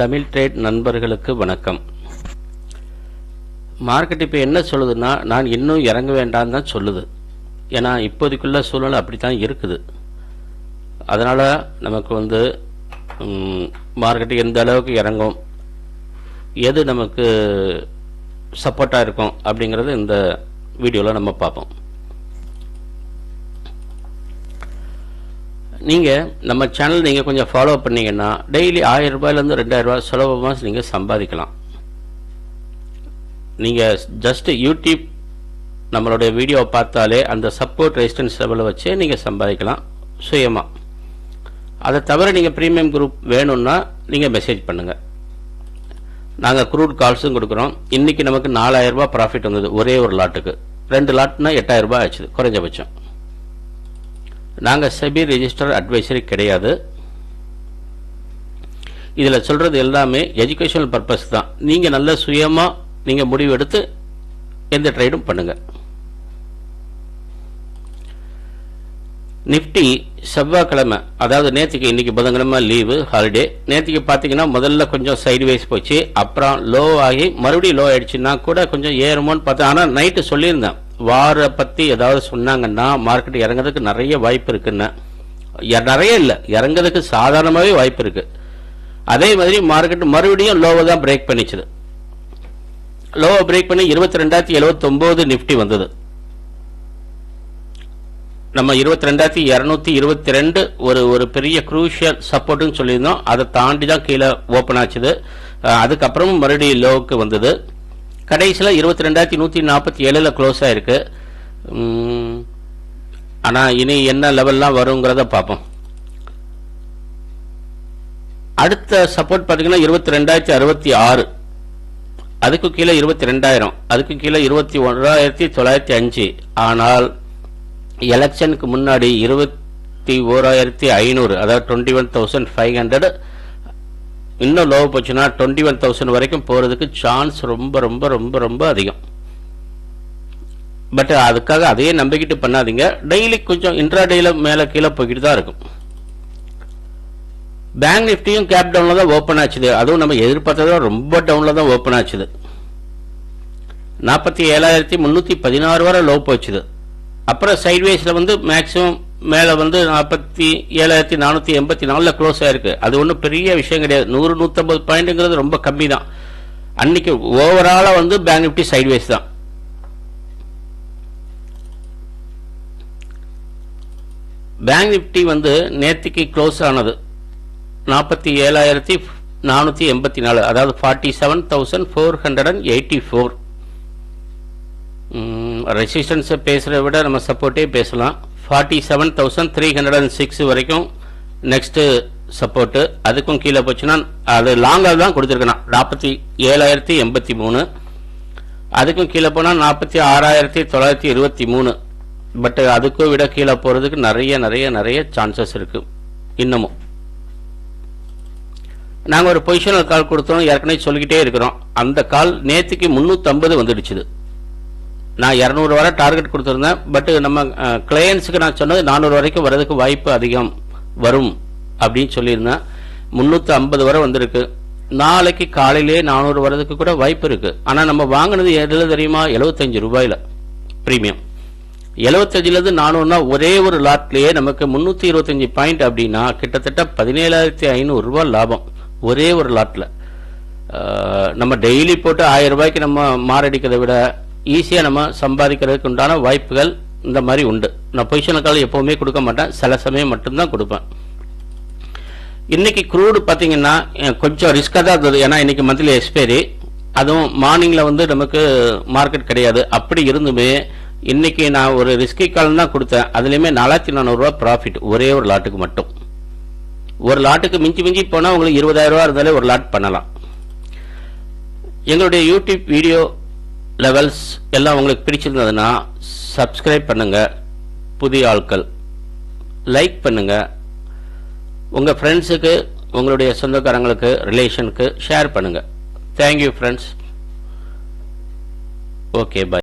Tamil trade நண்பர்களுக்கு வணக்கம். Market இப்போ என்ன சொல்லுதுன்னா நான் இன்னும் இறங்க வேண்டாம் தான் சொல்லுது. ஏன்னா இப்போதைக்குள்ள சூழ்நிலை அப்படி தான் இருக்குது. அதனால் நமக்கு வந்து மார்க்கெட்டு எந்த அளவுக்கு இறங்கும் எது நமக்கு சப்போர்ட்டாக இருக்கும் அப்படிங்கிறது இந்த வீடியோவில் நம்ம பார்ப்போம். நீங்கள் நம்ம சேனல் நீங்கள் கொஞ்சம் ஃபாலோ பண்ணீங்கன்னா டெய்லி ஆயிரம் ரூபாயிலேருந்து ரெண்டாயிரம் ரூபாய் சுலபமாக நீங்கள் சம்பாதிக்கலாம். நீங்கள் ஜஸ்ட் யூடியூப் நம்மளுடைய வீடியோவை பார்த்தாலே அந்த சப்போர்ட் ரெசிஸ்டன்ஸ் லெவலை வச்சே நீங்கள் சம்பாதிக்கலாம் சுயமாக அதை தவிர நீங்கள் ப்ரீமியம் குரூப் வேணும்னா நீங்கள் மெசேஜ் பண்ணுங்கள் நாங்கள் குரூட் கால்ஸும் கொடுக்குறோம். இன்றைக்கி நமக்கு நாலாயிரரூபா ப்ராஃபிட் வந்தது ஒரே ஒரு லாட்டுக்கு ரெண்டு லாட்னா எட்டாயிரம் ரூபாய் ஆச்சுது குறைஞ்சபட்சம். நாங்கள் செபி ரிஜிஸ்டர் அட்வைசரி கிடையாது. இதில் சொல்கிறது எல்லாமே எஜுகேஷனல் பர்பஸ் தான். நீங்கள் நல்ல சுயமாக நீங்கள் முடிவெடுத்து எந்த ட்ரேடும் பண்ணுங்கள் நிஃப்டி செவ்வாய்க்கிழமை அதாவது நேற்றுக்கு இன்னைக்கு புதன்கிழமை லீவு ஹாலிடே நேற்றுக்கு பார்த்தீங்கன்னா முதல்ல கொஞ்சம் சைட்வேஸ் போச்சு. அப்புறம் லோ ஆகி மறுபடியும் லோ ஆயிடுச்சுன்னா கூட கொஞ்சம் ஏறுமோன்னு பார்த்தேன். ஆனால் நைட்டு சொல்லியிருந்தேன். வார பற்றி ஏதாவது சொன்னாங்கன்னா மார்க்கெட் இறங்குறதுக்கு நிறைய வாய்ப்பு இருக்குன்னு. நிறைய இல்லை. இறங்குறதுக்கு சாதாரணமாகவே வாய்ப்பு இருக்கு. அதே மாதிரி மார்க்கெட் மறுபடியும் லோவை தான் பிரேக் பண்ணிச்சுது. லோவை பிரேக் பண்ணி இருபத்தி ரெண்டாயிரத்தி எழுபத்தொம்போது நிஃப்டி வந்தது. நம்ம இருபத்தி ரெண்டாயிரத்தி இரநூத்தி இருபத்தி ரெண்டு ஒரு ஒரு பெரிய குரூஷியல் சப்போர்ட்னு சொல்லியிருந்தோம். அதை தாண்டி தான் கீழே ஓப்பன் ஆச்சுது. அதுக்கப்புறமும் மறுபடியும் லோவுக்கு வந்தது. கடைசியில் இருபத்தி ரெண்டாயிரத்தி நூற்றி நாற்பத்தி ஏழில் க்ளோஸ் ஆயிருக்கு. ஆனால் இனி என்ன லெவல்லாம் வருங்கிறத பார்ப்போம். அடுத்த சப்போர்ட் பார்த்தீங்கன்னா இருபத்தி ரெண்டாயிரத்தி அறுபத்தி ஆறு. அதுக்கு கீழே இருபத்தி ரெண்டாயிரம் அதுக்கு கீழே இருபத்தி ஒன்றாயிரத்தி தொள்ளாயிரத்தி அஞ்சு. ஆனால் எலெக்ஷனுக்கு முன்னாடி இருபத்தி ஓராயிரத்தி ஐநூறு அதாவது twenty one thousand five hundred இன்னும் லோ போச்சுன்னா டுவெண்ட்டி ஒன் தௌசண்ட் வரைக்கும் போகிறதுக்கு சான்ஸ் ரொம்ப ரொம்ப ரொம்ப ரொம்ப அதிகம். பட் அதுக்காக அதையே நம்பிக்கிட்டு பண்ணாதீங்க. டெய்லி கொஞ்சம் இன்ட்ராடேயில் மேலே கீழே போய்கிட்டு தான் இருக்கும். பேங்க் நிஃப்டியும் கேப் டவுனில் தான் ஓப்பன் ஆச்சுது. அதுவும் நம்ம எதிர்பார்த்ததோட ரொம்ப டவுனில் தான் ஓப்பன் ஆச்சுது. நாற்பத்தி ஏழாயிரத்தி முந்நூற்றி பதினாறு வரை லோ போச்சுது. அப்புறம் சைட்வேஸில் வந்து மேக்ஸிமம் மேலே வந்து நாற்பத்தி ஏழாயிரத்தி நானூற்றி எண்பத்தி நாலில் க்ளோஸ் ஆயிருக்கு. அது ஒன்றும் பெரிய விஷயம் கிடையாது. நூறு நூற்றம்பது பாயிண்ட்டுங்கிறது ரொம்ப கம்மி தான். அன்னைக்கு ஓவராலாக வந்து பேங்க் நிஃப்டி சைட்வேஸ் தான். பேங்க் நிஃப்டி வந்து நேற்றுக்கு க்ளோஸ் ஆனது. நாற்பத்தி ஏழாயிரத்தி நானூற்றி எண்பத்தி நாலு. அதாவது forty seven thousand four hundred and eighty four ரெசிஸ்டன்ஸை பேசுகிறத விட நம்ம சப்போர்ட்டே பேசலாம். Forty seven thousand three hundred and six வரைக்கும் நெக்ஸ்ட்டு சப்போர்ட்டு அதுக்கும் கீழே போச்சுன்னா அது லாங்காக தான் கொடுத்துருக்கணும். நாற்பத்தி ஏழாயிரத்தி எண்பத்தி மூணு. அதுக்கும் கீழே போனால் நாற்பத்தி ஆறாயிரத்தி தொள்ளாயிரத்தி இருபத்தி மூணு. பட் அதுக்கும் விட கீழே போகிறதுக்கு நிறைய நிறைய நிறைய சான்சஸ் இருக்குது இன்னமும். நாங்கள் ஒரு பொசிஷனல் கால் கொடுத்தோம். ஏற்கனவே சொல்லிக்கிட்டே இருக்கிறோம். அந்த கால் நேற்றுக்கு முந்நூற்றம்பது வந்துடுச்சுது. நான் இரநூறு வரை டார்கெட் கொடுத்துருந்தேன் பட் நம்ம கிளையன்ஸுக்கு நான் சொன்னது நானூறு வரைக்கும் வர்றதுக்கு வாய்ப்பு அதிகம் வரும் அப்படின்னு சொல்லியிருந்தேன். முந்நூற்றி ஐம்பது வரை வந்திருக்கு. நாளைக்கு காலையிலே நானூறு வரதுக்கு கூட வாய்ப்பு இருக்கு. ஆனால் நம்ம வாங்கினது எதில் தெரியுமா? எழுபத்தஞ்சு ரூபாயில் ப்ரீமியம் எழுபத்தஞ்சிலேருந்து நானூறுனா ஒரே ஒரு லாட்லேயே நமக்கு முந்நூற்றி இருபத்தஞ்சி பாயிண்ட் அப்படின்னா கிட்டத்தட்ட பதினேழாயிரத்தி ஐநூறுரூவா லாபம் ஒரே ஒரு லாட்டில் நம்ம டெய்லி போட்டு ஆயிரம் ரூபாய்க்கு நம்ம மாரடிக்கிறத விட ஈஸியாக நம்ம சம்பாதிக்கிறதுக்கு உண்டான வாய்ப்புகள் இந்த மாதிரி உண்டு. நான் பொசிஷனுக்கால எப்போவுமே கொடுக்க மாட்டேன். சில சமயம் மட்டும்தான் கொடுப்பேன். இன்னைக்கு க்ரூடு பார்த்தீங்கன்னா கொஞ்சம் ரிஸ்காக தான் இருந்தது. ஏன்னா இன்னைக்கு மந்த்லி எக்ஸ்பைரி அதுவும் மார்னிங்கில் வந்து நமக்கு மார்க்கெட் கிடையாது. அப்படி இருந்துமே இன்னைக்கு நான் ஒரு ரிஸ்கி காலம் தான் கொடுத்தேன். அதுலேயுமே நாலாயிரத்தி நானூறுரூவா ப்ராஃபிட் ஒரே ஒரு லாட்டுக்கு மட்டும். ஒரு லாட்டுக்கு மிஞ்சி மிஞ்சி போனால் உங்களுக்கு இருபதாயிரம் ரூபா இருந்தாலே ஒரு லாட் பண்ணலாம். எங்களுடைய யூடியூப் வீடியோ லெவல்ஸ் எல்லாம் உங்களுக்கு பிடிச்சிருந்ததுன்னா சப்ஸ்கிரைப் பண்ணுங்க. புதிய ஆட்கள். லைக் பண்ணுங்க. உங்க ஃப்ரெண்ட்ஸுக்கு உங்களுடைய சொந்தக்காரங்களுக்கு ரிலேஷனுக்கு ஷேர் பண்ணுங்க. Thank you friends okay bye